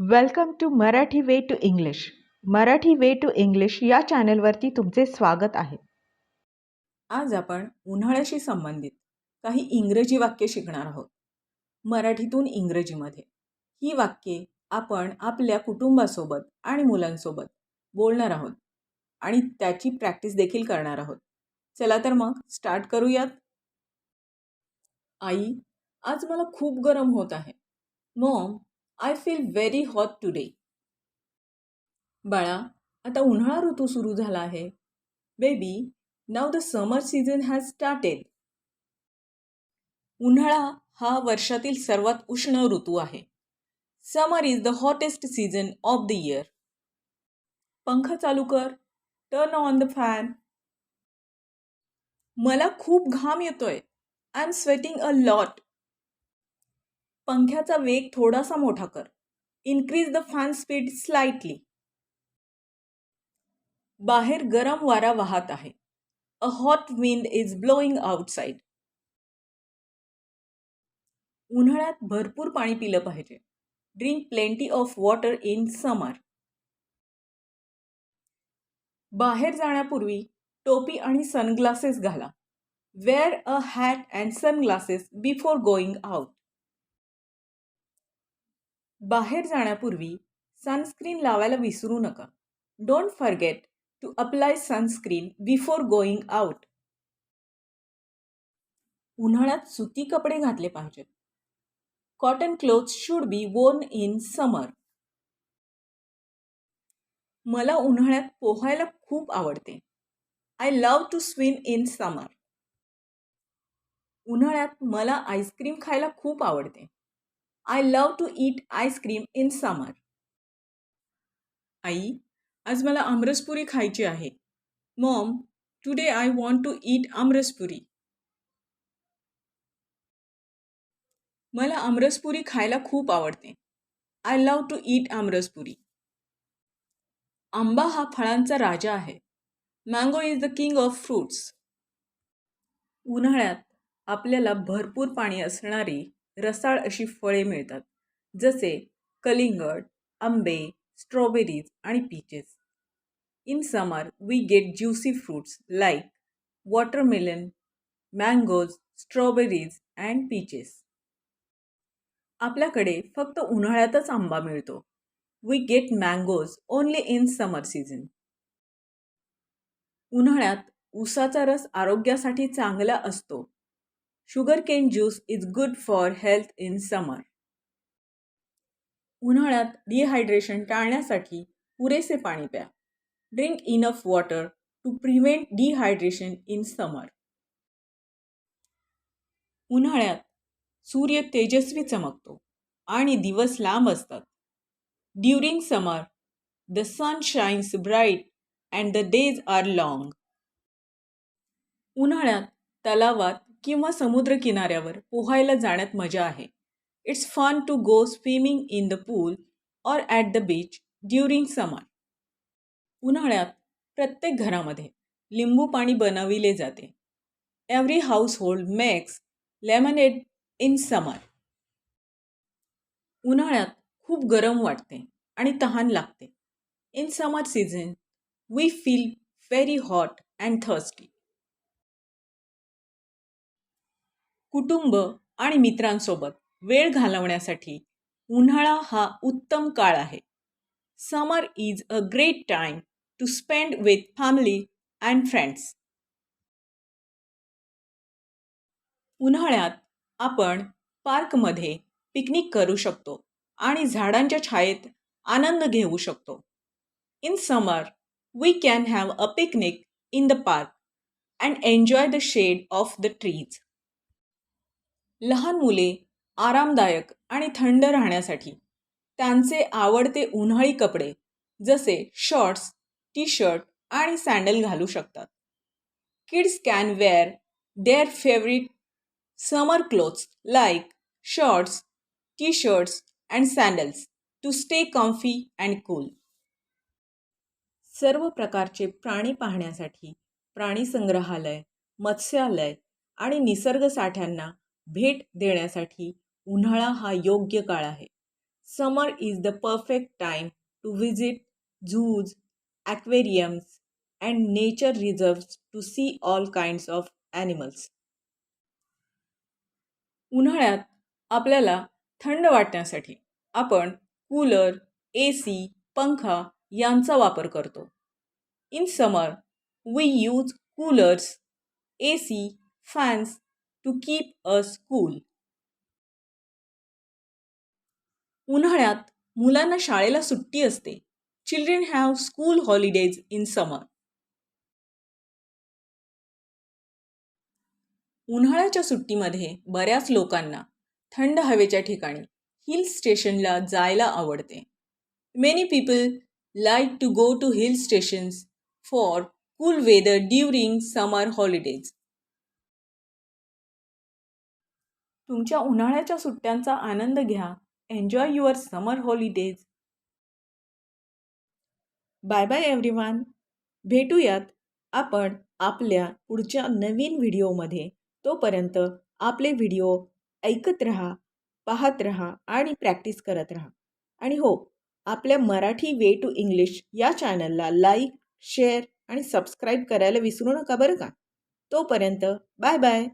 Welcome to Marathi way to English Marathi way to English या चॅनलवरती तुमचे स्वागत आहे. आज आपण उन्हाळ्याशी संबंधित काही इंग्रजी वाक्य शिकणार आहोत. मराठीतून इंग्रजीमध्ये. ही वाक्ये आपण आपल्या कुटुंबासोबत आणि मुलांसोबत बोलणार आहोत. आणि त्याची प्रॅक्टिस देखील करणार आहोत. चला तर मग स्टार्ट करूयात. आई आज मला खूप गरम होत आहे. Mom I feel very hot today बाळा आता उन्हाळा ऋतू सुरू झाला आहे. Baby now the summer season has started उन्हाळा हा वर्षातील सर्वात उष्ण ऋतू आहे. Summer is the hottest season of the year पंख चालू कर. टर्न ऑन द फॅन मला खूप घाम येतोय. I am sweating a lot पंख्याचा वेग थोडासा मोठा कर. Increase the fan speed slightly बाहेर गरम वारा वाहत आहे. A hot wind is blowing outside उन्हाळ्यात भरपूर पाणी पिलं पाहिजे. Drink plenty of water in summer बाहेर जाण्यापूर्वी टोपी आणि सनग्लासेस घाला. Wear a hat and sunglasses before going out बाहेर जाण्यापूर्वी सनस्क्रीन लावायला विसरू नका. Don't forget to apply sunscreen before going out उन्हाळ्यात सुती कपडे घातले पाहिजेत. Cotton clothes should be worn in summer मला उन्हाळ्यात पोहायला खूप आवडते. I love to swim in summer उन्हाळ्यात मला आईस्क्रीम खायला खूप आवडते. I love to eat ice cream in summer आई आज मला आमरसपुरी खायची आहे. Mom today I want to eat aamraspuri. मला आमरसपुरी खायला खूप आवडते. I love to eat aamraspuri. आंबा हा फळांचा राजा आहे. Mango is the king of fruits उन्हाळ्यात आपल्याला भरपूर पाणी असणारी रसाळ अशी फळे मिळतात जसे कलिंगड आंबे स्ट्रॉबेरीज आणि peaches in summer we get juicy fruits like watermelon mangoes strawberries and peaches आपल्याकडे फक्त उन्हाळ्यातच आंबा मिळतो. We get mangoes only in summer season उन्हाळ्यात ऊसाचा रस आरोग्यासाठी चांगला असतो. Sugarcane juice is good for health in summer उन्हाळ्यात डिहायड्रेशन टाळण्यासाठी पुरेसे पाणी प्या. Drink enough water to prevent dehydration in summer उन्हाळ्यात सूर्य तेजस्वी चमकतो आणि दिवस लांब असतात. During summer the sun shines bright and the days are long उन्हाळ्यात तलावात किंवा समुद्रकिनाऱ्यावर पोहायला जाण्यात मजा आहे. It's fun to go swimming in the pool or at the beach during summer उन्हाळ्यात प्रत्येक घरामध्ये लिंबू पाणी बनविले जाते. Every household makes lemonade in summer उन्हाळ्यात खूप गरम वाटते आणि तहान लागते. In summer season we feel very hot and thirsty कुटुंब आणि मित्रांसोबत वेळ घालवण्यासाठी उन्हाळा हा उत्तम काळ आहे. Summer is a great time to spend with family and friends उन्हाळ्यात आपण पार्कमध्ये पिकनिक करू शकतो आणि झाडांच्या छायेत आनंद घेऊ शकतो. In summer we can have a picnic in the park and enjoy the shade of the trees लहान मुले आरामदायक आणि थंड राहण्यासाठी. त्यांचे आवडते उन्हाळी कपडे जसे शॉर्ट्स टी शर्ट आणि सँडल घालू शकतात. Kids can wear their favourite summer clothes like shorts T shirts and sandals to stay comfy and cool सर्व प्रकारचे प्राणी पाहण्यासाठी प्राणी संग्रहालय मत्स्यालय आणि निसर्ग साठ्यांना भेट देण्यासाठी उन्हाळा हा योग्य काळ आहे. Summer is the perfect time to visit zoos aquariums and nature reserve to see all kinds of animals उन्हाळ्यात आपल्याला थंड वाटण्यासाठी आपण कूलर ए सी पंखा यांचा वापर करतो. In summer we use coolers A C fans to keep us cool उन्हाळ्यात मुलांना शाळेला सुट्टी असते. Children have school holidays in summer उन्हाळ्याच्या सुट्टीमध्ये बऱ्याच लोकांना थंड हवेच्या ठिकाणी हिल स्टेशनला जायला आवडते. Many people like to go to hill stations for cool weather during summer holidays तुमच्या उन्हाळ्याच्या सुट्ट्यांचा आनंद घ्या. Enjoy your summer holidays bye bye everyone भेटूयात आपण आपल्या पुढच्या नवीन व्हिडिओमध्ये. तोपर्यंत आपले व्हिडिओ ऐकत राहा पाहत राहा आणि प्रॅक्टिस करत राहा. आणि हो आपल्या मराठी वे टू इंग्लिश या चॅनलला लाईक शेअर आणि सबस्क्राईब करायला विसरू नका बरं का? तोपर्यंत बाय बाय